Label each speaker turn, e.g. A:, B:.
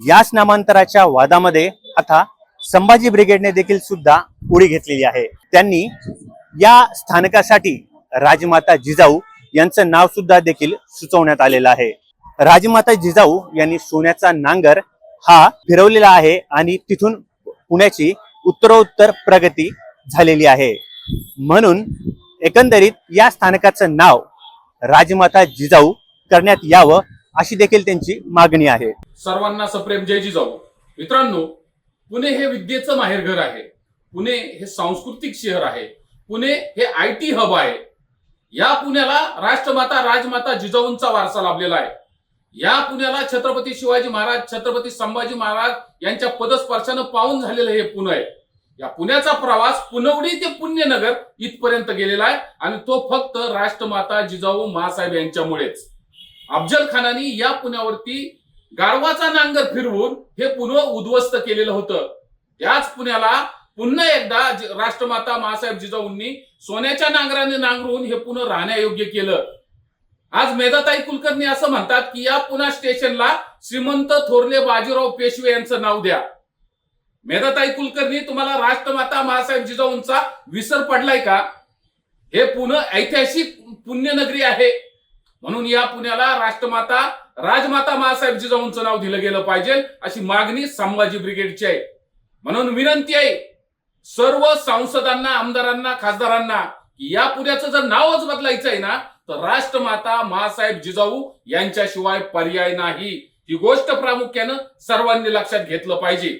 A: याच नामांतराच्या वादामध्ये आता संभाजी ब्रिगेडने देखील सुद्धा उडी घेतलेली आहे. त्यांनी या स्थानकासाठी राजमाता जिजाऊ यांचं नाव सुद्धा देखील सुचवण्यात आलेलं आहे. राजमाता जिजाऊ यांनी सोन्याचा नांगर हा फिरवलेला आहे आणि तिथून पुण्याची उत्तरोत्तर प्रगती झालेली आहे. म्हणून एकंदरीत या स्थानकाचं नाव राजमाता जिजाऊ करण्यात यावं अशी देखील त्यांची मागणी आहे.
B: सर्वांना सप्रेम जय जिजाऊ. मित्रांनो पुणे हे विद्येचं माहेरघर आहे. पुणे हे सांस्कृतिक शहर आहे. पुणे हे आय टी हब आहे. या पुण्याला राष्ट्रमाता राजमाता जिजाऊंचा वारसा लाभलेला आहे. या पुण्याला छत्रपती शिवाजी महाराज छत्रपती संभाजी महाराज यांच्या पदस्पर्शानं पाहून झालेलं हे पुणे आहे. या पुण्याचा प्रवास पुनवडी ते पुण्यनगर इथपर्यंत गेलेला आहे आणि तो फक्त राष्ट्रमाता जिजाऊ महासाहेब यांच्यामुळेच. अफजल खानानी या पुण्यावरती गारवाचा नांगर फिरवून हे पुन्हा उद्ध्वस्त केलेलं होतं. त्याच पुण्याला पुन्हा एकदा राष्ट्रमाता महासाहेब जिजाऊंनी सोन्याच्या नांगराने नांगरून हे पुन्हा राहण्यायोग्य केलं. आज मेधाताई कुलकर्णी असं म्हणतात की या पुन्हा स्टेशनला श्रीमंत थोरले बाजीराव पेशवे यांचं नाव द्या. मेधाताई कुलकर्णी तुम्हाला राष्ट्रमाता महासाहेब जिजाऊंचा विसर पडलाय का? हे पुणे ऐतिहासिक पुण्यनगरी आहे. म्हणून या पुण्याला राष्ट्रमाता राजमाता महासाहेब जिजाऊंचं नाव दिलं गेलं पाहिजे अशी मागणी संभाजी ब्रिगेडची आहे. म्हणून विनंती आहे सर्व सांसदांना आमदारांना खासदारांना या पुण्याचं जर नावच बदलायचं आहे ना तर राष्ट्रमाता महासाहेब जिजाऊ यांच्याशिवाय पर्याय नाही. ही गोष्ट प्रामुख्यानं सर्वांनी लक्षात घेतलं पाहिजे.